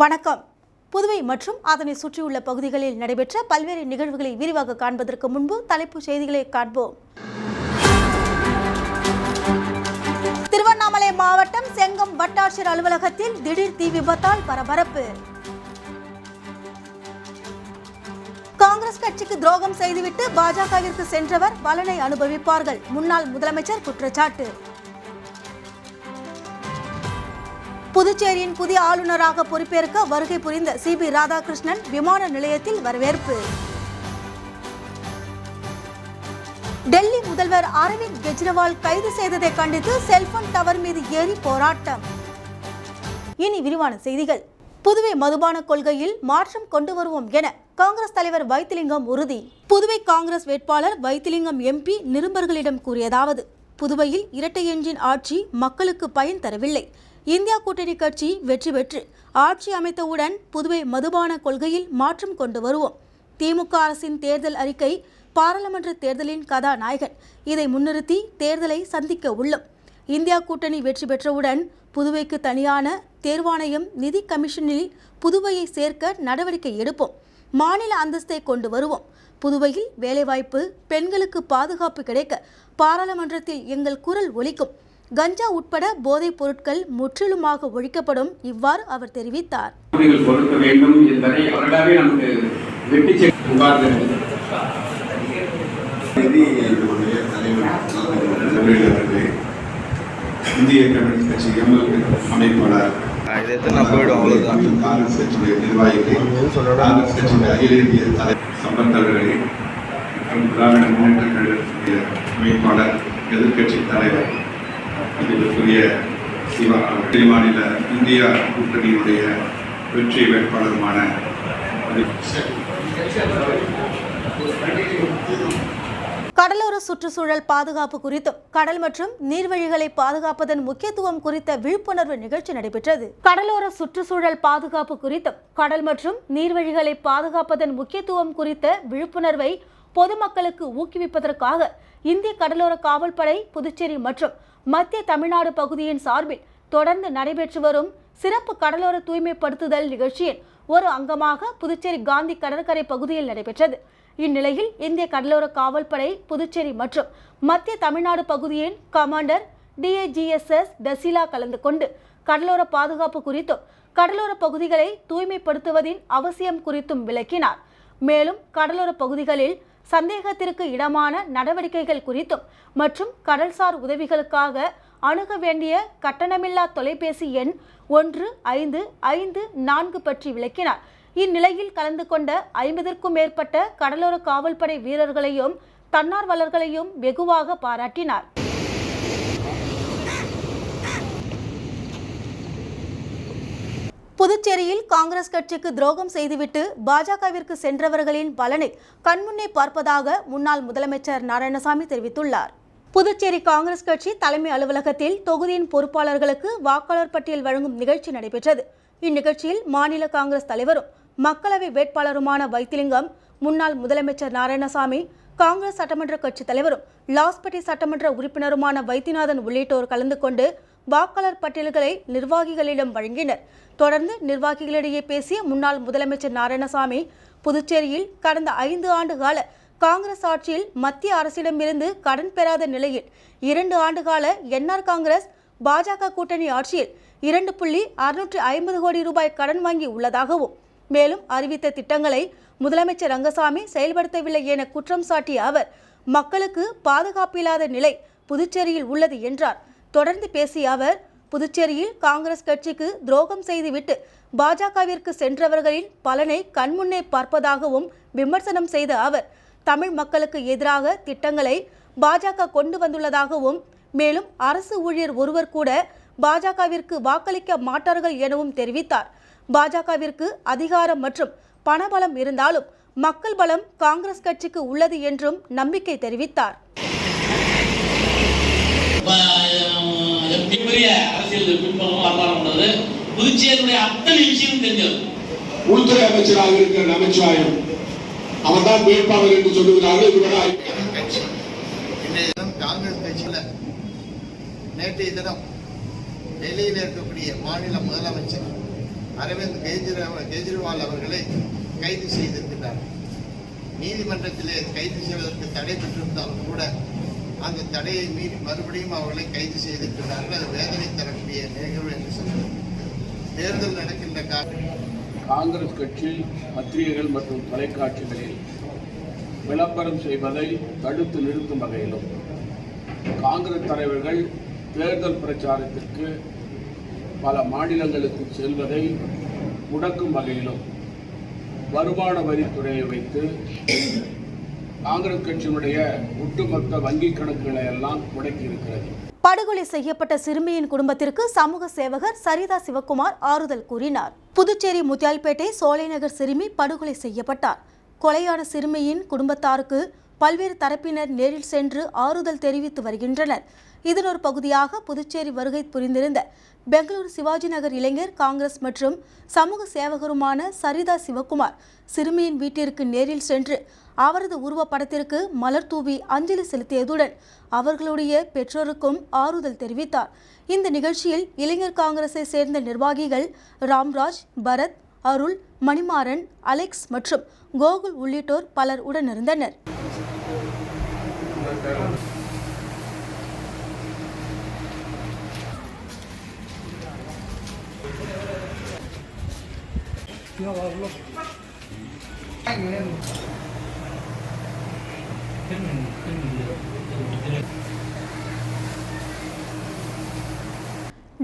வணக்கம். புதுவை மற்றும் அதனை சுற்றியுள்ள பகுதிகளில் நடைபெற்ற பல்வேறு நிகழ்வுகளை விரிவாக காண்பதற்கு முன்பு தலைப்புச் செய்திகளை காண்போம். திருவண்ணாமலை மாவட்டம் செங்கம் வட்டாட்சியர் அலுவலகத்தில் திடீர் தீ விபத்தால் பரபரப்பு. காங்கிரஸ் கட்சிக்கு துரோகம் செய்துவிட்டு பாஜகவிற்கு சென்றவர் பலனை அனுபவிப்பார்கள். முன்னாள் முதலமைச்சர் குற்றச்சாட்டு. புதுச்சேரியின் புதிய ஆளுநராக பொறுப்பேற்க வருகை புரிந்த சிபி ராதாகிருஷ்ணன் விமான நிலையத்தில் வரவேற்பு. டெல்லி முதல்வர் அரவிந்த் கெஜ்ரிவால் கைது செய்ததை கண்டித்து செல்போன் டவர் மீது ஏறி போராட்டம். இனி விரிவான செய்திகள். புதுவை மதுபான கொள்கையில் மாற்றம் கொண்டு வருவோம் என காங்கிரஸ் தலைவர் வைத்திலிங்கம் உறுதி. புதுவை காங்கிரஸ் வேட்பாளர் வைத்திலிங்கம் எம்பி நிருபர்களிடம் கூறியதாவது புதுவையில் இரட்டை எஞ்சின் ஆட்சி மக்களுக்கு பயன் தரவில்லை. இந்தியா கூட்டணி கட்சி வெற்றி பெற்று ஆட்சி அமைத்தவுடன் புதுவை மதுபான கொள்கையில் மாற்றம் கொண்டு வருவோம். திமுக அரசின் தேர்தல் அறிக்கை பாராளுமன்ற தேர்தலின் கதாநாயகன். இதை முன்னிறுத்தி தேர்தலை சந்திக்க உள்ளோம். இந்தியா கூட்டணி வெற்றி பெற்றவுடன் புதுவைக்கு தனியான தேர்வாணையம் நிதி கமிஷனில் புதுவையை சேர்க்க நடவடிக்கை எடுப்போம். மாநில அந்தஸ்தை கொண்டு வருவோம். புதுவையில் வேலைவாய்ப்பு பெண்களுக்கு பாதுகாப்பு கிடைக்க பாராளுமன்றத்தில் எங்கள் குரல் ஒலிக்கும். கஞ்சா உட்பட போதைப் பொருட்கள் முற்றிலுமாக ஒழிக்கப்படும் இவ்வாறு அவர் தெரிவித்தார். இந்திய கம்யூனிஸ்ட் கட்சி எம்எல்ஏ அமைப்பாளர் காங்கிரஸ் கட்சியுடைய நிர்வாகிகள் காங்கிரஸ் கட்சியுடைய அகில இந்திய சம்பந்தவர்களே மற்றும் திராவிட முன்னேற்ற கழகத்துடைய அமைப்பாளர் எதிர்க்கட்சி தலைவர் இதற்குரிய சிவா வெளி மாநில இந்தியா கூட்டணியினுடைய வெற்றி வேட்பாளருமான கடலோர சுற்றுச்சூழல் பாதுகாப்பு குறித்தும் கடல் மற்றும் நீர்வழிகளை பாதுகாப்பதன் முக்கியத்துவம் குறித்த விழிப்புணர்வு நிகழ்ச்சி நடைபெற்றது. கடலோர சுற்றுச்சூழல் பாதுகாப்பு குறித்தும் கடல் மற்றும் நீர்வழிகளை பாதுகாப்பதன் முக்கியத்துவம் குறித்த விழிப்புணர்வை பொதுமக்களுக்கு ஊக்குவிப்பதற்காக இந்திய கடலோர காவல்படை புதுச்சேரி மற்றும் மத்திய தமிழ்நாடு பகுதியின் சார்பில் தொடர்ந்து நடைபெற்று வரும் சிறப்பு கடலோர தூய்மைப்படுத்துதல் நிகழ்ச்சியின் ஒரு அங்கமாக புதுச்சேரி காந்தி கடற்கரை பகுதியில் நடைபெற்றது. இந்நிலையில் இந்திய கடலோர காவல்படை புதுச்சேரி மற்றும் மத்திய தமிழ்நாடு பகுதியின் கமாண்டர் டிஏஜிஎஸ்எஸ் டசிலா கலந்து கொண்டு கடலோர பாதுகாப்பு குறித்தும் கடலோர பகுதிகளை தூய்மைப்படுத்துவதின் அவசியம் குறித்தும் விளக்கினார். மேலும் கடலோர பகுதிகளில் சந்தேகத்திற்கு இடமான நடவடிக்கைகள் குறித்தும் மற்றும் கடல்சார் உதவிகளுக்காக அணுக வேண்டிய கட்டணமில்லா தொலைபேசி எண் ஒன்று ஐந்து ஐந்து நான்கு பற்றி விளக்கினார். இந்நிலையில் கலந்து கொண்ட ஐம்பதற்கும் மேற்பட்ட கடலோர காவல்படை வீரர்களையும் தன்னார்வலர்களையும் வெகுவாக பாராட்டினார். புதுச்சேரியில் காங்கிரஸ் கட்சிக்கு துரோகம் செய்துவிட்டு பாஜகவிற்கு சென்றவர்களின் பலனை கண்முன்னே பார்ப்பதாக முன்னாள் முதலமைச்சர் நாராயணசாமி தெரிவித்துள்ளார். புதுச்சேரி காங்கிரஸ் கட்சி தலைமை அலுவலகத்தில் தொகுதியின் பொறுப்பாளர்களுக்கு வாக்காளர் பட்டியல் வழங்கும் நிகழ்ச்சி நடைபெற்றது. இந்நிகழ்ச்சியில் மாநில காங்கிரஸ் தலைவரும் மக்களவை வேட்பாளருமான வைத்திலிங்கம் முன்னாள் முதலமைச்சர் நாராயணசாமி காங்கிரஸ் சட்டமன்ற கட்சி தலைவரும் லாஸ்பேட்டை சட்டமன்ற உறுப்பினருமான வைத்தியநாதன் உள்ளிட்டோர் கலந்து கொண்டு வாக்காளர் பட்டியல்களை நிர்வாகிகளிடம் வழங்கினர். தொடர்ந்து நிர்வாகிகளிடையே பேசிய முன்னாள் முதலமைச்சர் நாராயணசாமி புதுச்சேரியில் கடந்த ஐந்து ஆண்டு கால காங்கிரஸ் ஆட்சியில் மத்திய அரசிடமிருந்து கடன் பெறாத நிலையில் இரண்டு ஆண்டு கால என்ஆர் காங்கிரஸ் பாஜக கூட்டணி ஆட்சியில் இரண்டு புள்ளி அறுநூற்றி ஐம்பது கோடி ரூபாய் கடன் வாங்கி உள்ளதாகவும் மேலும் அறிவித்த திட்டங்களை முதலமைச்சர் ரங்கசாமி செயல்படுத்தவில்லை என குற்றம் சாட்டிய அவர் மக்களுக்கு பாதுகாப்பில்லாத நிலை புதுச்சேரியில் உள்ளது என்றார். தொடர்ந்து பேசிய அவர் புதுச்சேரியில் காங்கிரஸ் கட்சிக்கு துரோகம் செய்துவிட்டு பாஜகவிற்கு சென்றவர்களின் பலனை கண்முன்னே பார்ப்பதாகவும் விமர்சனம் செய்த அவர் தமிழ் மக்களுக்கு எதிராக திட்டங்களை பாஜக கொண்டு வந்துள்ளதாகவும் மேலும் அரசு ஊழியர் ஒருவர் கூட பாஜகவிற்கு வாக்களிக்க மாட்டார்கள் எனவும் தெரிவித்தார். பாஜகவிற்கு அதிகாரம் மற்றும் பணபலம் இருந்தாலும் மக்கள் பலம் காங்கிரஸ் கட்சிக்கு உள்ளது என்றும் நம்பிக்கை தெரிவித்தார். மிகப்பெரிய அரசியல் பின்புலம் வரலாறு உள்ளது புதுச்சேரியுடைய அத்தனை விஷயம் தெரிஞ்சது. உள்துறை அமைச்சராக இருக்கிற நமச்சிவாயம் அவர் தான் வேட்பாளர் என்று சொல்லுகிறார்கள் தினம் காங்கிரஸ் கட்சியில் நேற்றைய தினம் டெல்லியில் இருக்கக்கூடிய மாநில முதலமைச்சர் அரவிந்த் கெஜ்ரிவால் கெஜ்ரிவால் அவர்களை கைது செய்திருக்கிறார். நீதிமன்றத்திலே கைது செய்வதற்கு தடை பெற்றிருந்தாலும் கூட அந்த தடையை மீறி மறுபடியும் அவர்களை கைது செய்திருக்கிறார்கள். அது வேதனை தரக்கூடிய நிகழ்வு என்று சொல்கிறேன் தேர்தல் நடக்கின்ற காரணம் காங்கிரஸ் கட்சி பத்திரிகைகள் மற்றும் தொலைக்காட்சிகளில் விளம்பரம் செய்வதை தடுத்து நிறுத்தும் வகையிலும் காங்கிரஸ் தலைவர்கள் தேர்தல் பிரச்சாரத்திற்கு பல மாநிலங்களுக்கு செல்வதை முடக்கும் வகையிலும் வருமான வரித்துறையை வைத்து காங்கிரஸ் கட்சியினுடைய ஒட்டுமொத்த வங்கி கணக்குகளை எல்லாம் முடக்கி இருக்கிறது. படுகொலை செய்யப்பட்ட சிறுமியின் குடும்பத்திற்கு சமூக சேவகர் சரிதா சிவகுமார் ஆறுதல் கூறினார். புதுச்சேரி முத்தியால்பேட்டை சோலைநகர் சிறுமி படுகொலை செய்யப்பட்டார். கொலையான சிறுமியின் குடும்பத்தாருக்கு பல்வேறு தரப்பினர் நேரில் சென்று ஆறுதல் தெரிவித்து வருகின்றனர். இதன் ஒரு பகுதியாக புதுச்சேரி வருகை புரிந்திருந்த பெங்களூரு சிவாஜி நகர் இளைஞர் காங்கிரஸ் மற்றும் சமூக சேவகருமான சரிதா சிவகுமார் சிறுமியின் வீட்டிற்கு நேரில் சென்று அவரது உருவப்படத்திற்கு மலர் தூவி அஞ்சலி செலுத்தியதுடன் அவர்களுடைய பெற்றோருக்கும் ஆறுதல் தெரிவித்தார். இந்த நிகழ்ச்சியில் இளைஞர் காங்கிரஸை சேர்ந்த நிர்வாகிகள் ராம்ராஜ் பரத் அருள் மணிமாறன் அலெக்ஸ் மற்றும் கோகுல் உள்ளிட்டோர் பலர் உடனிருந்தனர்.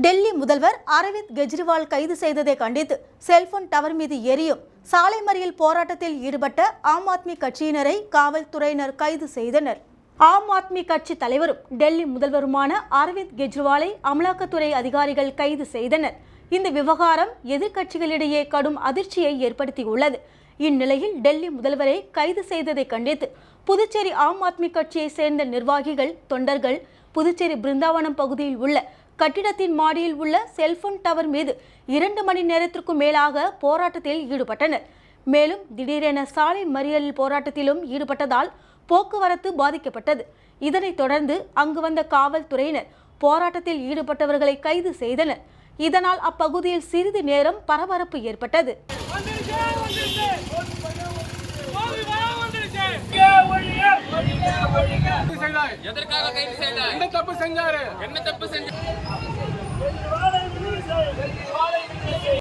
டெல்லி முதல்வர் அரவிந்த் கெஜ்ரிவால் கைது செய்ததை கண்டித்து செல்போன் டவர் மீது எரியும். சாலை மறியல் போராட்டத்தில் ஈடுபட்ட ஆம் ஆத்மி கட்சியினரை காவல்துறையினர் கைது செய்தனர். ஆம் ஆத்மி கட்சி தலைவரும் டெல்லி முதல்வருமான அரவிந்த் கெஜ்ரிவாலை அமலாக்கத்துறை அதிகாரிகள் கைது செய்தனர். இந்த விவகாரம் எதிர்க்கட்சிகளிடையே கடும் அதிர்ச்சியை ஏற்படுத்தியுள்ளது. இந்நிலையில் டெல்லி முதல்வரை கைது செய்ததை கண்டித்து புதுச்சேரி ஆம் ஆத்மி கட்சியை சேர்ந்த நிர்வாகிகள் தொண்டர்கள் புதுச்சேரி பிருந்தாவனம் பகுதியில் உள்ள கட்டிடத்தின் மாடியில் உள்ள செல்போன் டவர் மீது இரண்டு மணி நேரத்திற்கும் மேலாக போராட்டத்தில் ஈடுபட்டனர். மேலும் திடீரென சாலை மறியல் போராட்டத்திலும் ஈடுபட்டதால் போக்குவரத்து பாதிக்கப்பட்டது. இதனைத் தொடர்ந்து அங்கு வந்த காவல்துறையினர் போராட்டத்தில் ஈடுபட்டவர்களை கைது செய்தனர். இதனால் அப்பகுதியில் சிறிது நேரம் பரபரப்பு ஏற்பட்டது. எதற்காக கைது செய்தார் என்ன தப்பு செஞ்சாரு? என்ன தப்பு செஞ்சாரு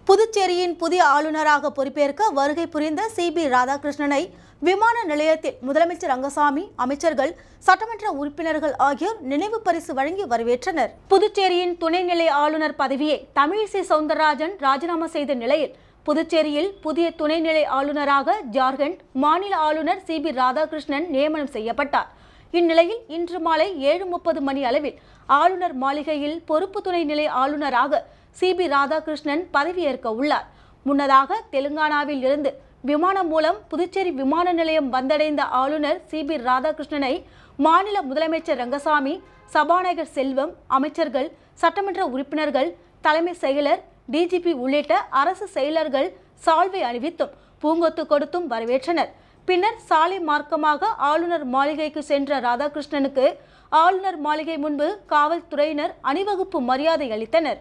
புதுச்சேரியின் புதிய ஆளுநராக பொறுப்பேற்க வருகை புரிந்த சிபி ராதாகிருஷ்ணனை விமான நிலையத்தில் முதலமைச்சர் ரங்கசாமி அமைச்சர்கள் சட்டமன்ற உறுப்பினர்கள் ஆகியோர் நினைவு பரிசு வழங்கி வரவேற்றனர். புதுச்சேரியின் துணைநிலை ஆளுநர் பதவியை தமிழிசை சவுந்தரராஜன் ராஜினாமா செய்த நிலையில் புதுச்சேரியில் புதிய துணைநிலை ஆளுநராக ஜார்க்கண்ட் மாநில ஆளுநர் சிபி ராதாகிருஷ்ணன் நியமனம் செய்யப்பட்டார். இந்நிலையில் இன்று மாலை ஏழு முப்பது மணி அளவில் ஆளுநர் மாளிகையில் பொறுப்பு துணைநிலை ஆளுநராக சிபி ராதாகிருஷ்ணன் பதவியேற்க உள்ளார். முன்னதாக தெலுங்கானாவில் இருந்து விமானம் மூலம் புதுச்சேரி விமான நிலையம் வந்தடைந்த ஆளுநர் சிபி ராதாகிருஷ்ணனை மாநில முதலமைச்சர் ரங்கசாமி சபாநாயகர் செல்வம் அமைச்சர்கள் சட்டமன்ற உறுப்பினர்கள் தலைமை செயலர் டிஜிபி உள்ளிட்ட அரசு செயலர்கள் சால்வை அணிவித்தும் பூங்கொத்து கொடுத்தும் வரவேற்றனர். பின்னர் சாலை மார்க்கமாக ஆளுநர் மாளிகைக்கு சென்ற ராதாகிருஷ்ணனுக்கு ஆளுநர் மாளிகை முன்பு காவல்துறையினர் அணிவகுப்பு மரியாதை அளித்தனர்.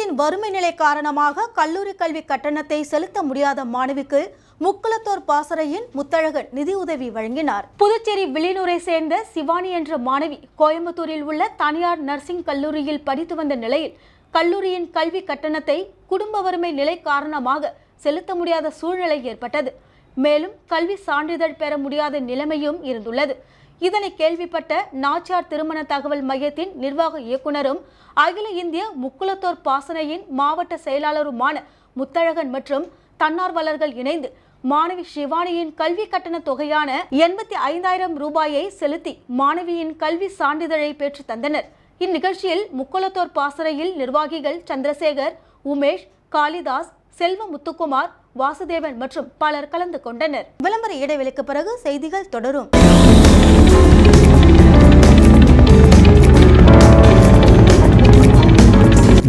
குடும்பத்தின் வறுமை நிலை காரணமாக கல்லூரி கல்வி கட்டணத்தை செலுத்த முடியாத மாணவிக்கு முக்குளத்தோர் பாசறையின் முத்தழகன் நிதியுதவி வழங்கினார். புதுச்சேரி வில்லியனூரை சேர்ந்த சிவானி என்ற மாணவி கோயம்புத்தூரில் உள்ள தனியார் நர்சிங் கல்லூரியில் படித்து வந்த நிலையில் கல்லூரியின் கல்வி கட்டணத்தை குடும்ப வறுமை நிலை காரணமாக செலுத்த முடியாத சூழ்நிலை ஏற்பட்டது. மேலும் கல்வி சான்றிதழ் பெற முடியாத நிலைமையும் இருந்துள்ளது. இதனை கேள்விப்பட்ட நாச்சார் திருமண தகவல் மையத்தின் நிர்வாக இயக்குனரும் அகில இந்திய முக்குளத்தோர் பாசனையின் மாவட்ட செயலாளருமான முத்தழகன் மற்றும் தன்னார்வலர்கள் இணைந்து மாணவி சிவானியின் கல்வி கட்டண தொகையான எண்பத்தி ஐந்தாயிரம் ரூபாயை செலுத்தி மாணவியின் கல்வி சான்றிதழை பெற்று தந்தனர். இந்நிகழ்ச்சியில் முக்குளத்தோர் பாசறையில் நிர்வாகிகள் சந்திரசேகர் உமேஷ் காளிதாஸ் செல்வ முத்துக்குமார் வாசுதேவன் மற்றும் பலர் கலந்து கொண்டனர். விளம்பர இடைவெளிக்கு பிறகு செய்திகள் தொடரும்.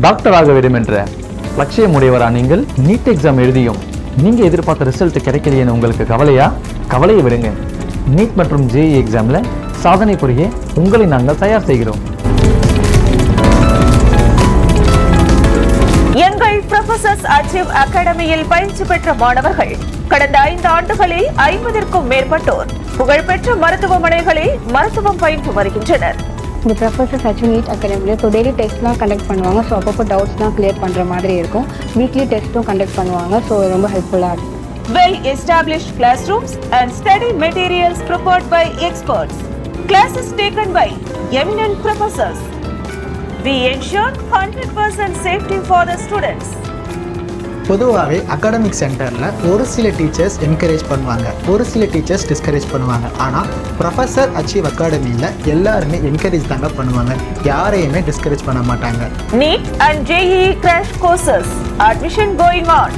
டாக்டராக வேண்டும் என்ற லட்சியம் லட்சியமுடையவரா நீங்கள்? நீட் எக்ஸாம் எழுதியும். நீங்கள் எதிர்பார்த்த ரிசல்ட் கிடைக்கலையேன்னு உங்களுக்கு கவலையா? கவலையை விடுங்க. நீட் மற்றும் ஜேஇ எக்ஸாமில் சாதனை புரிய உங்களை நாங்கள் தயார் செய்கிறோம். ப்ரொஃபசர்ஸ் அச்சீவ் அகாடமியில் பயிற்சி பெற்ற மாணவர்கள் கடந்த ஐந்து ஆண்டுகளில் ஐம்பதிற்கும் மேற்பட்டோர் புகழ்பெற்ற மருத்துவமனைகளில் மருத்துவம் பயின்று வருகின்றனர். இந்த ப்ரொஃபஸர்ஸ் ஆக்சுவலி நீட் அகாடமியில் ஸோ டெய்லி டெஸ்ட்லாம் கண்டக்ட் பண்ணுவாங்க. ஸோ அப்பப்போ டவுட்ஸ்லாம் கிளியர் பண்ணுற மாதிரி இருக்கும். வீக்லி டெஸ்ட்டும் கண்டக்ட் பண்ணுவாங்க. ஸோ ரொம்ப ஹெல்ப்ஃபுல்லாக இருக்கும் well established classrooms and study materials prepared by experts. Classes taken by eminent professors. We ensure 100% safety for the students. பொதுவாகவே அகாடமிக் சென்டரில் ஒரு சில டீச்சர்ஸ் என்கரேஜ் பண்ணுவாங்க. ஒரு சில டீச்சர்ஸ் டிஸ்கரேஜ் பண்ணுவாங்க. ஆனால் ப்ரொஃபஸர் அச்சீவ் அகாடமியில் எல்லாருமே என்கரேஜ் தாங்க பண்ணுவாங்க. யாரையுமே டிஸ்கரேஜ் பண்ண மாட்டாங்க. NEET and JEE crash courses. Admission going on.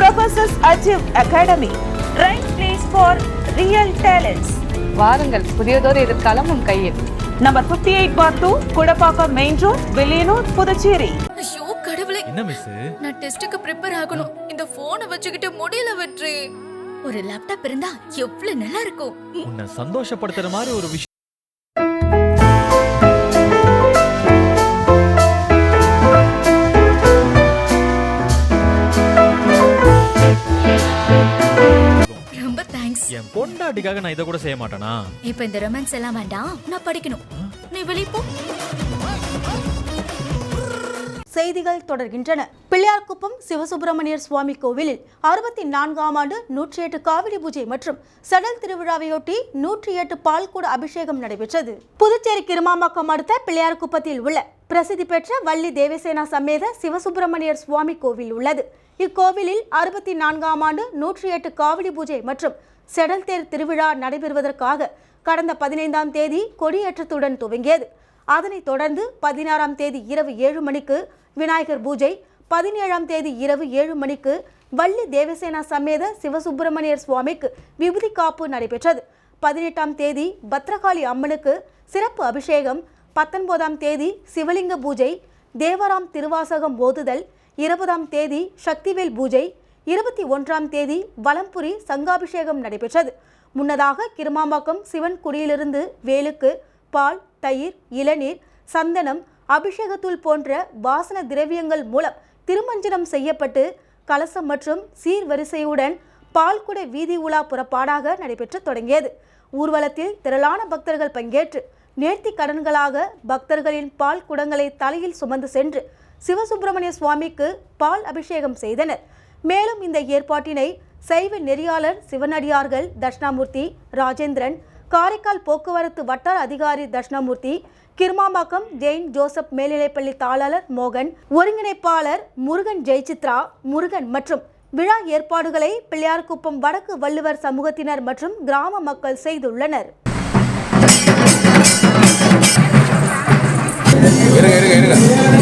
Professors achieve academy. Right place for real talents. வாருங்கள். புதியதொரு எதிர்காலம் உன் கையில். Number 58 bar 2 Kudappakkam main road Velliyanur Puducherry என்ன மிஸ் நான் டெஸ்ட்டுக்கு ப்ரிப்பேர் ஆகணும். இந்த போனை வச்சுக்கிட்டு முடியல வெற்றி. ஒரு லேப்டாப் இருந்தா எவ்வளவு நல்லா இருக்கும். உன்னை சந்தோஷப்படுத்துற மாதிரி ஒரு விஷயம். ரொம்ப தேங்க்ஸ் என் பொண்டாட்டிக்காக நான் இதை கூட செய்ய மாட்டேனா? இப்போ இந்த ரொமான்ஸ் எல்லாம் வேண்டாம். நான் படிக்கணும். நீ வெளிய போ. செய்திகள் தொடர்கின்றன. பிள்ளையார்குப்பம் சிவசுப்பிரமணியர் சுவாமி கோவிலில் அறுபத்தி நான்காம் ஆண்டு நூற்றி எட்டு காவிரி பூஜை மற்றும் சடல் திருவிழாவையொட்டி நூற்றி எட்டு பால்கூட அபிஷேகம் நடைபெற்றது. புதுச்சேரி கிருமாம்பாக்கம் அடுத்த பிள்ளையார்குப்பத்தில் உள்ள பிரசித்தி பெற்ற வள்ளி தேவசேனா சமேத சிவசுப்பிரமணியர் சுவாமி கோவில் உள்ளது. இக்கோவிலில் அறுபத்தி நான்காம் ஆண்டு நூற்றி எட்டு காவிரி பூஜை மற்றும் செடல் தேர் திருவிழா நடைபெறுவதற்காக கடந்த பதினைந்தாம் தேதி கொடியேற்றத்துடன் துவங்கியது. அதனைத் தொடர்ந்து பதினாறாம் தேதி இரவு ஏழு மணிக்கு விநாயகர் பூஜை பதினேழாம் தேதி இரவு ஏழு மணிக்கு வள்ளி தேவசேனா சமேத சிவசுப்பிரமணியர் சுவாமிக்கு விபூதி காப்பு நடைபெற்றது. பதினெட்டாம் தேதி பத்ரகாளி அம்மனுக்கு சிறப்பு அபிஷேகம். பத்தொன்பதாம் தேதி சிவலிங்க பூஜை. தேவராம் திருவாசகம் ஓதுதல். இருபதாம் தேதி சக்திவேல் பூஜை. இருபத்தி ஒன்றாம் தேதி வலம்புரி சங்காபிஷேகம் நடைபெற்றது. முன்னதாக கிருமாம்பாக்கம் சிவன் குடியிலிருந்து வேலுக்கு பால் தயிர் இளநீர் சந்தனம் அபிஷேகத்தூள் போன்ற வாசன திரவியங்கள் மூலம் திருமஞ்சனம் செய்யப்பட்டு கலசம் மற்றும் சீர்வரிசையுடன் பால்குடை வீதி உலா புறப்பாடாக நடைபெற்று தொடங்கியது. ஊர்வலத்தில் திரளான பக்தர்கள் பங்கேற்று நேர்த்தி கடன்களாக பக்தர்களின் பால் குடங்களை தலையில் சுமந்து சென்று சிவசுப்பிரமணிய சுவாமிக்கு பால் அபிஷேகம் செய்தனர். மேலும் இந்த ஏற்பாட்டினை சைவ நெறியாளர் சிவனடியார்கள் தட்சிணாமூர்த்தி ராஜேந்திரன் காரைக்கால் போக்குவரத்து வட்டார அதிகாரி தட்சிணாமூர்த்தி கிருமாம்பாக்கம் ஜெயின் ஜோசப் மேல்நிலைப்பள்ளி தாளர் மோகன் ஒருங்கிணைப்பாளர் முருகன் ஜெயசித்ரா முருகன் மற்றும் விழா ஏற்பாடுகளை பிள்ளையார்குப்பம் வடக்கு வள்ளுவர் சமூகத்தினர் மற்றும் கிராம மக்கள் செய்துள்ளனர். புதுச்சேரி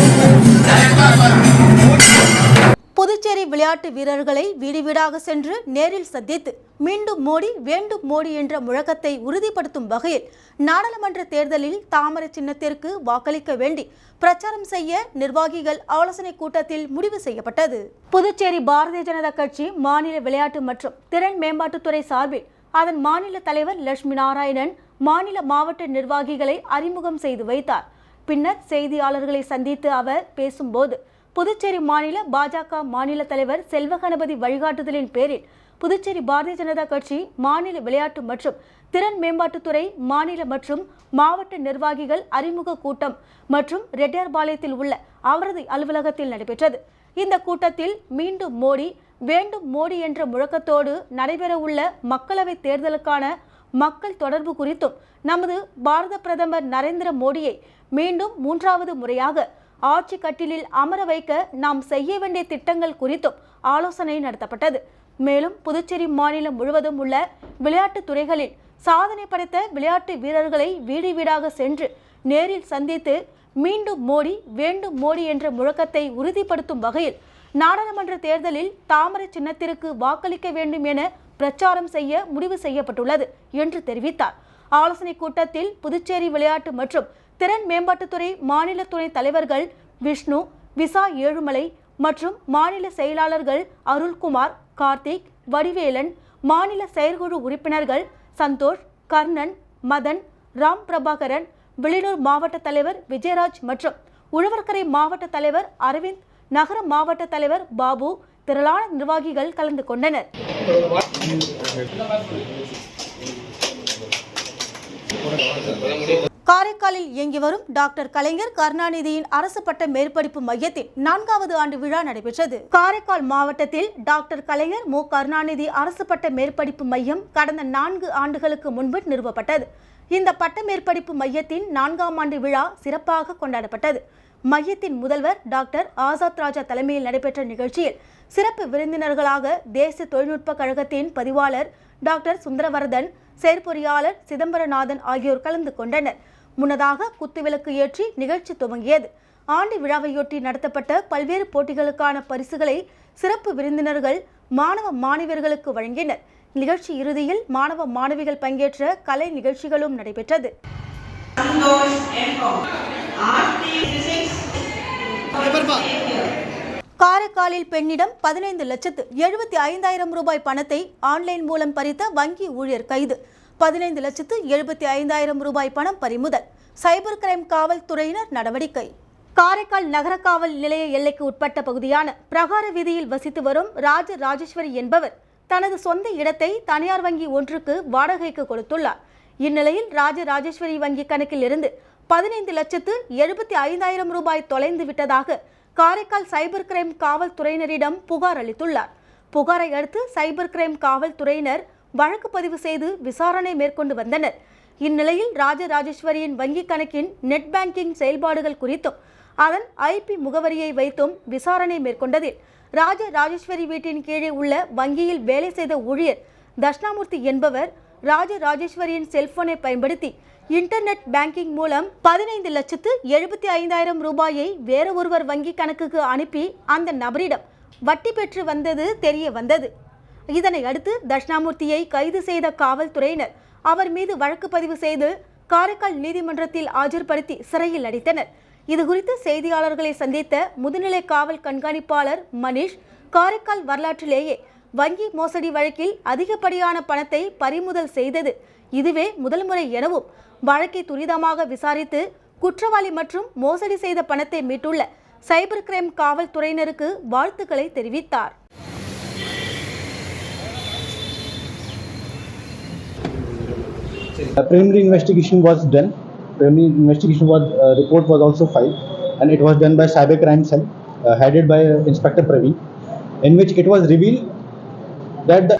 விளையாட்டு வீரர்களை வீடு வீடாக சென்று நேரில் சந்தித்து மீண்டும் மோடி வேண்டும் மோடி என்ற முழக்கத்தை உறுதிப்படுத்தும் வகையில் நாடாளுமன்ற தேர்தலில் தாமரை சின்னத்திற்கு வாக்களிக்க வேண்டி பிரச்சாரம் செய்ய நிர்வாகிகள் ஆலோசனை கூட்டத்தில் முடிவு செய்யப்பட்டது. புதுச்சேரி பாரதிய ஜனதா கட்சி மாநில விளையாட்டு மற்றும் திறன் மேம்பாட்டுத்துறை சார்பில் அதன் மாநில தலைவர் லட்சுமி நாராயணன் மாநில மாவட்ட நிர்வாகிகளை அறிமுகம் செய்து வைத்தார். பின்னர் செய்தியாளர்களை சந்தித்து அவர் பேசும்போது புதுச்சேரி மாநில பாஜக மாநில தலைவர் செல்வ கணபதி வழிகாட்டுதலின் பேரில் புதுச்சேரி பாரதிய ஜனதா கட்சி மாநில விளையாட்டு மற்றும் திறன் மேம்பாட்டுத்துறை மாநில மற்றும் மாவட்ட நிர்வாகிகள் அறிமுக கூட்டம் மற்றும் ரெட்டியார்பாளையத்தில் உள்ள அவரது அலுவலகத்தில் நடைபெற்றது. இந்த கூட்டத்தில் மீண்டும் மோடி வேண்டும் மோடி என்ற முழக்கத்தோடு நடைபெறவுள்ள மக்களவைத் தேர்தலுக்கான மக்கள் தொடர்பு குறித்தும் நமது பாரத பிரதமர் நரேந்திர மோடியை மீண்டும் மூன்றாவது முறையாக ஆட்சி கட்டிலில் அமர வைக்க நாம் செய்ய வேண்டிய திட்டங்கள் குறித்தும் ஆலோசனை நடத்தப்பட்டது. மேலும் புதுச்சேரி மாநிலம் முழுவதும் உள்ள விளையாட்டுத் துறைகளில் சாதனை படைத்த விளையாட்டு வீரர்களை வீடு வீடாக சென்று நேரில் சந்தித்து மீண்டும் மோடி வேண்டும் மோடி என்ற முழக்கத்தை உறுதிப்படுத்தும் வகையில் நாடாளுமன்ற தேர்தலில் தாமரை சின்னத்திற்கு வாக்களிக்க வேண்டும் என பிரச்சாரம் செய்ய முடிவு செய்யப்பட்டுள்ளது என்று தெரிவித்தார். ஆலோசனை கூட்டத்தில் புதுச்சேரி விளையாட்டு மற்றும் திறன் மேம்பாட்டுத்துறை மாநில துணைத் தலைவர்கள் விஷ்ணு விசா ஏழுமலை மற்றும் மாநில செயலாளர்கள் அருள்குமார் கார்த்திக் வடிவேலன் மாநில செயற்குழு உறுப்பினர்கள் சந்தோஷ் கர்ணன் மதன் ராம் பிரபாகரன் வெளியூர் மாவட்ட தலைவர் விஜயராஜ் மற்றும் உழவர்கரை மாவட்ட தலைவர் அரவிந்த் நகர மாவட்ட தலைவர் பாபு திரளான நிர்வாகிகள் கலந்து கொண்டனர். காரைக்காலில் இயங்கி வரும் டாக்டர் கலைஞர் கருணாநிதியின் அரசு பட்ட மேற்படிப்பு மையத்தின் நான்காவது ஆண்டு விழா நடைபெற்றது. காரைக்கால் மாவட்டத்தில் டாக்டர் கலைஞர் மு. கருணாநிதி அரசு பட்ட மேற்படிப்பு மையம் கடந்த நான்கு ஆண்டுகளுக்கு முன்பு நிறுவப்பட்டது. இந்த பட்ட மேற்படிப்பு மையத்தின் நான்காம் ஆண்டு விழா சிறப்பாக கொண்டாடப்பட்டது. மையத்தின் முதல்வர் டாக்டர் ஆசாத் ராஜா தலைமையில் நடைபெற்ற நிகழ்ச்சியில் சிறப்பு விருந்தினர்களாக தேசிய தொழில்நுட்ப கழகத்தின் பதிவாளர் டாக்டர் சுந்தரவரதன் செயற்பொறியாளர் சிதம்பரநாதன் ஆகியோர் கலந்து கொண்டனர். முன்னதாக குத்துவிளக்கு ஏற்றி நிகழ்ச்சி துவங்கியது. ஆண்டு விழாவையொட்டி நடத்தப்பட்ட பல்வேறு போட்டிகளுக்கான பரிசுகளை சிறப்பு விருந்தினர்கள் மாணவ மாணவியர்களுக்கு வழங்கினர். நிகழ்ச்சி இறுதியில் மாணவ மாணவிகள் பங்கேற்ற கலை நிகழ்ச்சிகளும் நடைபெற்றது. காரைக்காலில் பெண்ணிடம் பதினைந்து லட்சத்து எழுபத்தி ஐந்தாயிரம் ரூபாய் பணத்தை ஆன்லைன் மூலம் பறித்த வங்கி ஊழியர் கைது. பதினைந்து லட்சத்து எழுபத்தி ஐந்தாயிரம் ரூபாய் பணம் பறிமுதல். சைபர் கிரைம் காவல்துறையினர் நடவடிக்கை. காரைக்கால் நகர காவல் நிலைய எல்லைக்கு உட்பட்ட பகுதியான பிரகார வீதியில் வசித்து வரும் ராஜ ராஜேஸ்வரி என்பவர் தனது சொந்த இடத்தை தனியார் வங்கி ஒன்றுக்கு வாடகைக்கு கொடுத்துள்ளார். இந்நிலையில் ராஜ ராஜேஸ்வரி வங்கி கணக்கில் இருந்து பதினைந்து லட்சத்து எழுபத்தி ஐந்தாயிரம் ரூபாய் தொலைந்து விட்டதாக காரைக்கால் சைபர் கிரைம் காவல்துறையினரிடம் புகார் அளித்துள்ளார். புகாரை அடுத்து சைபர் கிரைம் காவல்துறையினர் வழக்கு பதிவு செய்து விசாரணை மேற்கொண்டு வந்தனர். இந்நிலையில் ராஜராஜேஸ்வரியின் வங்கிக் கணக்கின் நெட் பேங்கிங் செயல்பாடுகள் குறித்தும் அதன் ஐபி முகவரியை வைத்தும் விசாரணை மேற்கொண்டதில் ராஜ ராஜேஸ்வரி வீட்டின் கீழே உள்ள வங்கியில் வேலை செய்த ஊழியர் தட்சிணாமூர்த்தி என்பவர் ராஜ ராஜேஸ்வரியின் செல்போனை பயன்படுத்தி இன்டர்நெட் பேங்கிங் மூலம் பதினைந்து லட்சத்து எழுபத்தி ஐந்தாயிரம் ரூபாயை வேறு ஒருவர் வங்கி கணக்குக்கு அனுப்பி அந்த நபரிடம் வட்டி பெற்று வந்தது தெரிய வந்தது. இதனை அடுத்து தட்சிணாமூர்த்தியை கைது செய்த காவல்துறையினர் அவர் மீது வழக்கு பதிவு செய்து காரைக்கால் நீதிமன்றத்தில் ஆஜர்படுத்தி சிறையில் அடைத்தனர். இதுகுறித்து செய்தியாளர்களை சந்தித்த முதுநிலை காவல் கண்காணிப்பாளர் மணிஷ் காரைக்கால் வரலாற்றிலேயே வங்கி மோசடி வழக்கில் அதிகப்படியான பணத்தை பறிமுதல் செய்தது இதுவே முதல் முறை எனவும் வழக்கை துரிதமாக விசாரித்து குற்றவாளி மற்றும் மோசடி செய்த பணத்தை மீட்டுள்ள சைபர் கிரைம் காவல்துறையினருக்கு வாழ்த்துக்களை தெரிவித்தார் A preliminary investigation was done. Preliminary investigation was uh, report was also filed, and it was done by Cyber Crime Cell, uh, headed by uh, Inspector Praveen, in which it was revealed that the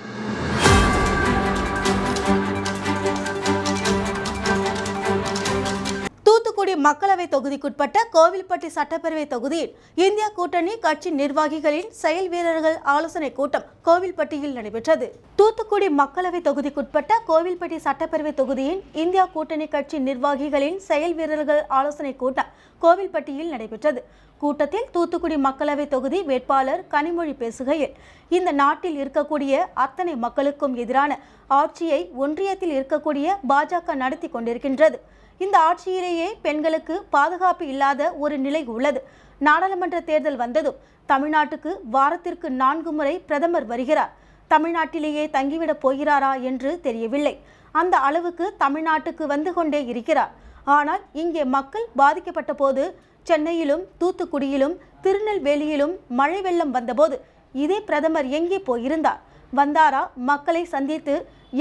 Thoothukudi மக்களவை தொகுதிக்குட்பட்ட கோவில்பட்டி சட்டப்பேரவை தொகுதியில் India கூட்டணி கட்சி நிர்வாகிகளின் செயல் வீரர்கள் ஆலோசனை கூட்டம் கோவில்பட்டியில் நடைபெற்றது. தூத்துக்குடி மக்களவை தொகுதிக்குட்பட்ட கோவில்பட்டி சட்டப்பேரவை தொகுதியின் இந்தியா கூட்டணி கட்சி நிர்வாகிகளின் செயல் வீரர்கள் ஆலோசனை கூட்டம் கோவில்பட்டியில் நடைபெற்றது. கூட்டத்தில் தூத்துக்குடி மக்களவை தொகுதி வேட்பாளர் கனிமொழி பேசுகையில் இந்த நாட்டில் இருக்கக்கூடிய அத்தனை மக்களுக்கும் எதிரான ஆட்சியை ஒன்றியத்தில் இருக்கக்கூடிய பாஜக நடத்தி கொண்டிருக்கின்றது. இந்த ஆட்சியிலேயே பெண்களுக்கு பாதுகாப்பு இல்லாத ஒரு நிலை உள்ளது. நாடாளுமன்ற தேர்தல் வந்ததும் தமிழ்நாட்டுக்கு வாரத்திற்கு நான்கு முறை பிரதமர் வருகிறார். தமிழ்நாட்டிலேயே தங்கிவிடப் போகிறாரா என்று தெரியவில்லை. அந்த அளவுக்கு தமிழ்நாட்டுக்கு வந்து கொண்டே இருக்கிறார். ஆனால் இங்கே மக்கள் பாதிக்கப்பட்ட போது சென்னையிலும் தூத்துக்குடியிலும் திருநெல்வேலியிலும் மழை வெள்ளம் வந்தபோது இதே பிரதமர் எங்கே போயிருந்தார்? வந்தாரா? மக்களை சந்தித்து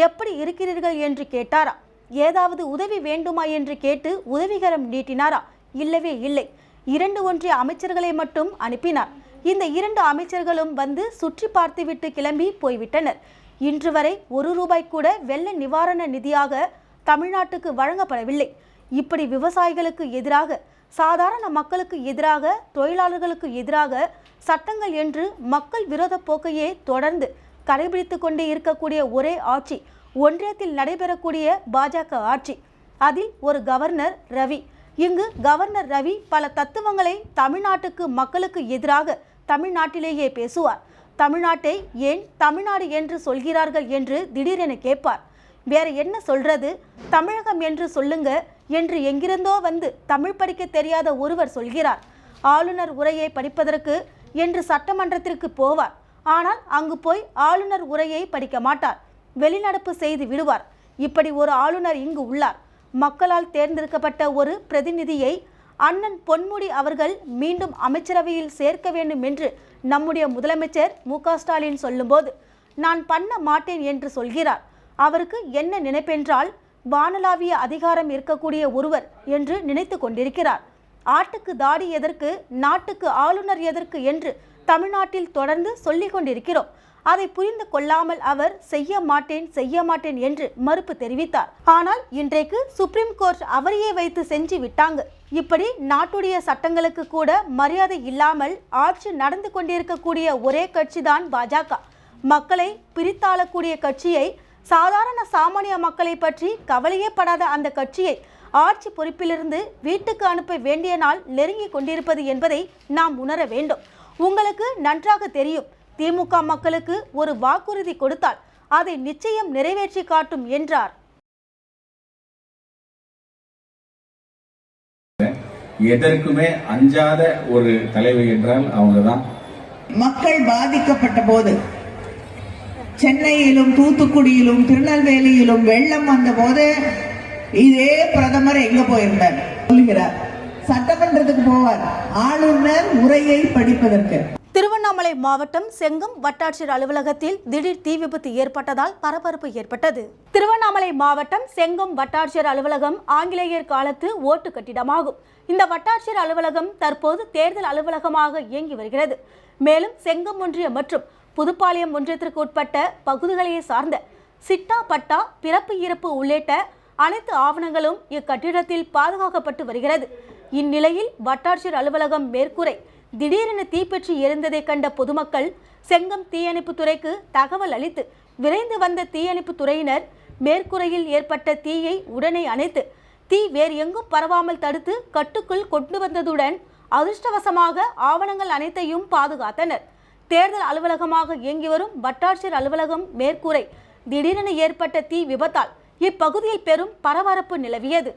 எப்படி இருக்கிறீர்கள் என்று கேட்டாரா? ஏதாவது உதவி வேண்டுமா என்று கேட்டு உதவிகரம் நீட்டினாரா? இல்லவே இல்லை. இரண்டு ஒன்றிய அமைச்சர்களை மட்டும் அனுப்பினார். இந்த இரண்டு அமைச்சர்களும் வந்து சுற்றி பார்த்துவிட்டு கிளம்பி போய்விட்டனர். இன்று வரை ஒரு ரூபாய் கூட வெள்ள நிவாரண நிதியாக தமிழ்நாட்டுக்கு வழங்கப்படவில்லை. இப்படி விவசாயிகளுக்கு எதிராக சாதாரண மக்களுக்கு எதிராக தொழிலாளர்களுக்கு எதிராக சட்டங்கள் என்று மக்கள் விரோத போக்கையே தொடர்ந்து கடைபிடித்து கொண்டே இருக்கக்கூடிய ஒரே ஆட்சி ஒன்றியத்தில் நடைபெறக்கூடிய பாஜக ஆட்சி. அதில் ஒரு கவர்னர் ரவி. இங்கு கவர்னர் ரவி பல தத்துவங்களை தமிழ்நாட்டுக்கு மக்களுக்கு எதிராக தமிழ்நாட்டிலேயே பேசுவார். தமிழ்நாட்டை ஏன் தமிழ்நாடு என்று சொல்கிறார்கள் என்று திடீரென கேட்பார். வேற என்ன சொல்றது? தமிழகம் என்று சொல்லுங்க என்று எங்கிருந்தோ வந்து தமிழ் படிக்க தெரியாத ஒருவர் சொல்கிறார். ஆளுநர் உரையை படிப்பதற்கு என்று சட்டமன்றத்திற்கு போவார். ஆனால் அங்கு போய் ஆளுநர் உரையை படிக்க மாட்டார். வெளிநடப்பு செய்து விடுவார். இப்படி ஒரு ஆளுநர் இங்கு உள்ளார். மக்களால் தேர்ந்தெடுக்கப்பட்ட ஒரு பிரதிநிதியை அண்ணன் பொன்முடி அவர்கள் மீண்டும் அமைச்சரவையில் சேர்க்க வேண்டும் என்று நம்முடைய முதலமைச்சர் மு ஸ்டாலின் சொல்லும்போது நான் பண்ண மாட்டேன் என்று சொல்கிறார். அவருக்கு என்ன நினைப்பென்றால் வானலாவிய அதிகாரம் இருக்கக்கூடிய ஒருவர் என்று நினைத்து கொண்டிருக்கிறார். ஆட்டுக்கு தாடி எதற்கு நாட்டுக்கு ஆளுநர் எதற்கு என்று தமிழ்நாட்டில் தொடர்ந்து சொல்லிக் கொண்டிருக்கிறோம். அதை புரிந்து கொள்ளாமல் அவர் செய்ய மாட்டேன் செய்ய மாட்டேன் என்று மறுப்பு தெரிவித்தார். ஆனால் இன்றைக்கு சுப்ரீம் கோர்ட் அவரையே வைத்து செஞ்சு விட்டாங்க. இப்படி நாட்டுடைய சட்டங்களுக்கு கூட மரியாதை இல்லாமல் ஆட்சி நடந்து கொண்டிருக்கக்கூடிய ஒரே கட்சி தான் பாஜக. மக்களை பிரித்தாளக்கூடிய கட்சியை சாதாரண சாமானிய மக்களை பற்றி கவலையே படாத அந்த கட்சியை ஆட்சி பொறுப்பிலிருந்து வீட்டுக்கு அனுப்ப வேண்டிய நாள் நெருங்கி கொண்டிருப்பது என்பதை நாம் உணர வேண்டும். உங்களுக்கு நன்றாக தெரியும். திமுக மக்களுக்கு ஒரு வாக்குறுதி கொடுத்தால் அதை நிச்சயம் நிறைவேற்றி காட்டும் என்றார். எதற்குமே அஞ்சாத ஒரு தலைவி என்றால் அவங்க தான் மக்கள் பாதிக்கப்பட்ட போது சென்னையிலும் தூத்துக்குடியிலும் திருநெல்வேலியிலும் வெள்ளம் வந்த போது இதே பிரதமர் எங்க போயிருந்தார்? சொல்லுகிறார். சட்டமன்றத்துக்கு போவார். ஆளுநர் உரையை படிப்பதற்கு. திருவண்ணாமலை மாவட்டம் செங்கம் வட்டாட்சியர் அலுவலகத்தில் திடீர் தீ விபத்து ஏற்பட்டதால் பரபரப்பு ஏற்பட்டது. திருவண்ணாமலை மாவட்டம் செங்கம் வட்டாட்சியர் அலுவலகம் ஆங்கிலேயர் காலத்து ஓட்டு கட்டிடமாகும். இந்த வட்டாட்சியர் அலுவலகம் தற்போது தேர்தல் அலுவலகமாக இயங்கி வருகிறது. மேலும் செங்கம் ஒன்றியம் மற்றும் புதுப்பாளையம் ஒன்றியத்திற்கு உட்பட்ட பகுதிகளையே சார்ந்த சிட்டா பட்டா பிறப்பு இறப்பு உள்ளிட்ட அனைத்து ஆவணங்களும் இக்கட்டிடத்தில் பாதுகாக்கப்பட்டு வருகிறது. இந்நிலையில் வட்டாட்சியர் அலுவலகம் மேற்கூரை திடீரென தீப்பற்றி எரிந்ததை கண்ட பொதுமக்கள் செங்கம் தீயணைப்பு துறைக்கு தகவல் அளித்து விரைந்து வந்த தீயணைப்பு துறையினர் மேற்கூரையில் ஏற்பட்ட தீயை உடனே அணைத்து தீ வேறு எங்கும் பரவாமல் தடுத்து கட்டுக்குள் கொண்டு வந்ததுடன் அதிர்ஷ்டவசமாக ஆவணங்கள் அனைத்தையும் பாதுகாத்தனர். தேர்தல் அலுவலகமாக இயங்கி வரும் வட்டாட்சியர் அலுவலகம் மேற்கூரை திடீரென ஏற்பட்ட தீ விபத்தால் இப்பகுதியில் பெரும் பரபரப்பு நிலவியது.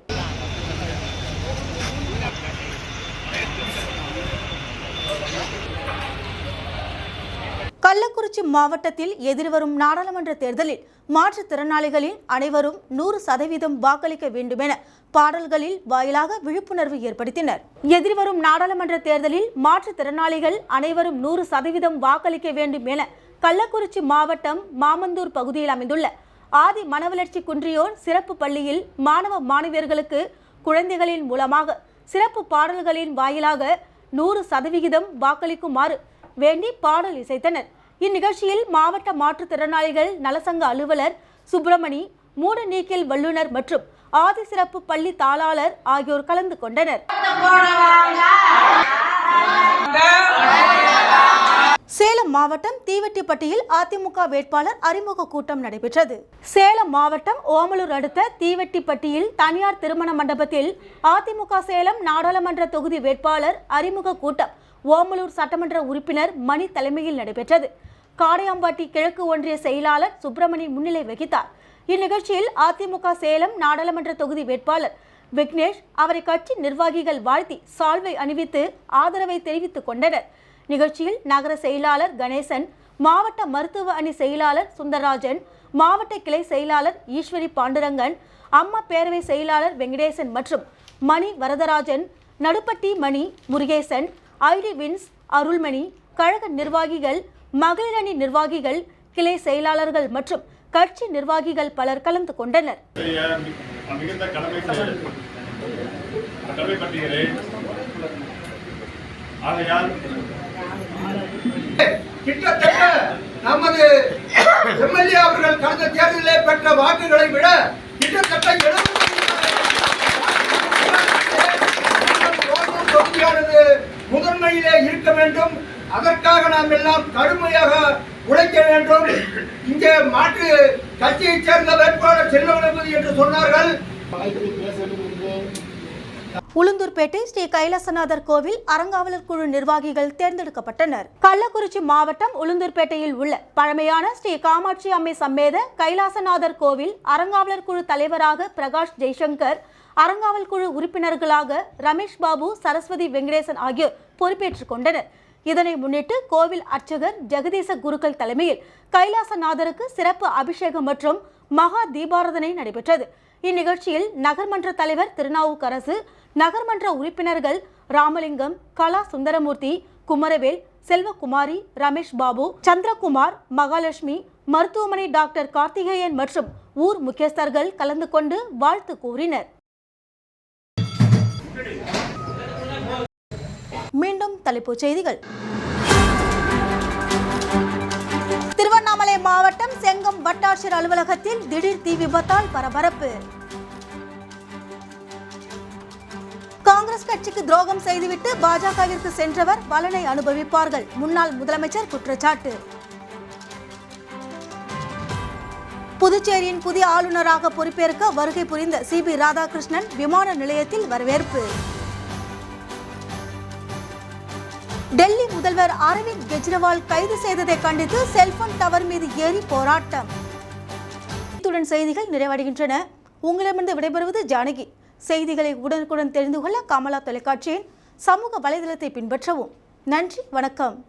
கள்ளக்குறிச்சி மாவட்டத்தில் எதிர்வரும் நாடாளுமன்ற தேர்தலில் மாற்றுத்திறனாளிகளில் அனைவரும் நூறு சதவீதம் வாக்களிக்க வேண்டுமென பாடல்களில் வாயிலாக விழிப்புணர்வு ஏற்படுத்தினர். எதிர்வரும் நாடாளுமன்ற தேர்தலில் மாற்றுத்திறனாளிகள் அனைவரும் நூறு சதவீதம் வாக்களிக்க வேண்டும் என கள்ளக்குறிச்சி மாவட்டம் மாமந்தூர் பகுதியில் அமைந்துள்ள ஆதி மனவளர்ச்சி குன்றியோர் சிறப்பு பள்ளியில் மாணவ மாணவியர்களுக்கு குழந்தைகளின் மூலமாக சிறப்பு பாடல்களின் வாயிலாக நூறு சதவிகிதம் வாக்களிக்குமாறு வேண்டி பாடல் இசைத்தனர். இந்நிகழ்ச்சியில் மாவட்ட மாற்றுத்திறனாளிகள் நலசங்க அலுவலர் சுப்பிரமணி மூட நீக்கியல் வல்லுநர் மற்றும் ஆதி சிறப்பு பள்ளி தாளாளர் ஆகியோர் கலந்து கொண்டனர். சேலம் மாவட்டம் தீவெட்டிப்பட்டியில் அதிமுக வேட்பாளர் அறிமுக கூட்டம் நடைபெற்றது. சேலம் மாவட்டம் ஓமலூர் அடுத்த தீவெட்டிப்பட்டியில் தனியார் திருமண மண்டபத்தில் அதிமுக சேலம் நாடாளுமன்ற தொகுதி வேட்பாளர் அறிமுக கூட்டம் ஓமலூர் சட்டமன்ற உறுப்பினர் மணி தலைமையில் நடைபெற்றது. காடையாம்பாட்டி கிழக்கு ஒன்றிய செயலாளர் சுப்பிரமணி முன்னிலை வகித்தார். இந்நிகழ்ச்சியில் அதிமுக சேலம் நாடாளுமன்ற தொகுதி வேட்பாளர் விக்னேஷ் அவரை கட்சி நிர்வாகிகள் வாழ்த்தி சால்வை அணிவித்து ஆதரவை தெரிவித்துக் கொண்டனர். நிகழ்ச்சியில் நகர செயலாளர் கணேசன் மாவட்ட மருத்துவ அணி செயலாளர் சுந்தரராஜன் மாவட்ட கிளை செயலாளர் ஈஸ்வரி பாண்டுரங்கன் அம்மா பேரவை செயலாளர் வெங்கடேசன் மற்றும் மணி வரதராஜன் நடுப்பட்டி மணி முருகேசன் ஐடி வின்ஸ் அருள்மணி கழக நிர்வாகிகள் மகளிர் அணி நிர்வாகிகள் கிளை செயலாளர்கள் மற்றும் கட்சி நிர்வாகிகள் பலர் கலந்து கொண்டனர். கிட்டத்தட்ட நமது எம்எல்ஏ அவர்கள் கடந்த தேர்தலில் பெற்ற வாக்குகளை விட கிட்டத்தட்ட தொகுதியானது முதன்மையிலே இருக்க வேண்டும். அதற்காக நாம் எல்லாம் கடுமையாக உழைக்க வேண்டும். இங்கே மாற்று கட்சியைச் சேர்ந்த வேட்பாளர் செல்வகணபதி என்று சொன்னார்கள். உளுந்தூர்பேட்டை ஸ்ரீ கைலாசநாதர் கோவில் அறங்காவலர் குழு நிர்வாகிகள் தேர்ந்தெடுக்கப்பட்டனர். கள்ளக்குறிச்சி மாவட்டம் உளுந்தூர்பேட்டையில் உள்ள பழமையான ஸ்ரீ காமாட்சி அம்மை சம்மேத கைலாசநாதர் கோவில் அறங்காவலர் குழு தலைவராக பிரகாஷ் ஜெய்சங்கர் அறங்காவல் குழு உறுப்பினர்களாக ரமேஷ் பாபு சரஸ்வதி வெங்கடேசன் ஆகியோர் பொறுப்பேற்றுக் கொண்டனர் இதனை முன்னிட்டு கோவில் அர்ச்சகர் ஜெகதீச குருக்கள் தலைமையில் கைலாசநாதருக்கு சிறப்பு அபிஷேகம் மற்றும் மகா தீபாராதனை நடைபெற்றது. இந்நிகழ்ச்சியில் நகர்மன்ற தலைவர் திருநாவுக்கரசு நகர்மன்ற உறுப்பினர்கள் ராமலிங்கம் கலா சுந்தரமூர்த்தி குமரவேல் செல்வகுமாரி ரமேஷ் பாபு சந்திரகுமார் மகாலட்சுமி மருத்துவமனை டாக்டர் கார்த்திகேயன் மற்றும் ஊர் முக்கியஸ்தர்கள் கலந்து கொண்டு வாழ்த்து கூறினர். மீண்டும் தலைப்புச் செய்திகள். திருவண்ணாமலை மாவட்டம் செங்கம் வட்டாட்சியர் அலுவலகத்தில் திடீர் தீ விபத்தால் பரபரப்பு. காங்கிரஸ் கட்சிக்கு துரோகம் செய்துவிட்டு பாஜகவிற்கு சென்றவர் பலனை அனுபவிப்பார்கள். முன்னாள் முதலமைச்சர் குற்றச்சாட்டு. புதுச்சேரியின் புதிய ஆளுநராக பொறுப்பேற்க வருகை புரிந்த சிபி ராதாகிருஷ்ணன் விமான நிலையத்தில் வரவேற்பு. டெல்லி முதல்வர் அரவிந்த் கெஜ்ரிவால் கைது செய்ததை கண்டித்து செல்போன் டவர் மீது ஏறி போராட்டம். இத்துடன் செய்திகள் நிறைவடைகின்றன. உங்களிடமிருந்து விடைபெறுவது ஜானகி. செய்திகளை உடனுக்குடன் தெரிந்து கொள்ள கமலா தொலைக்காட்சியின் சமூக வலைதளத்தை பின்பற்றவும். நன்றி வணக்கம்.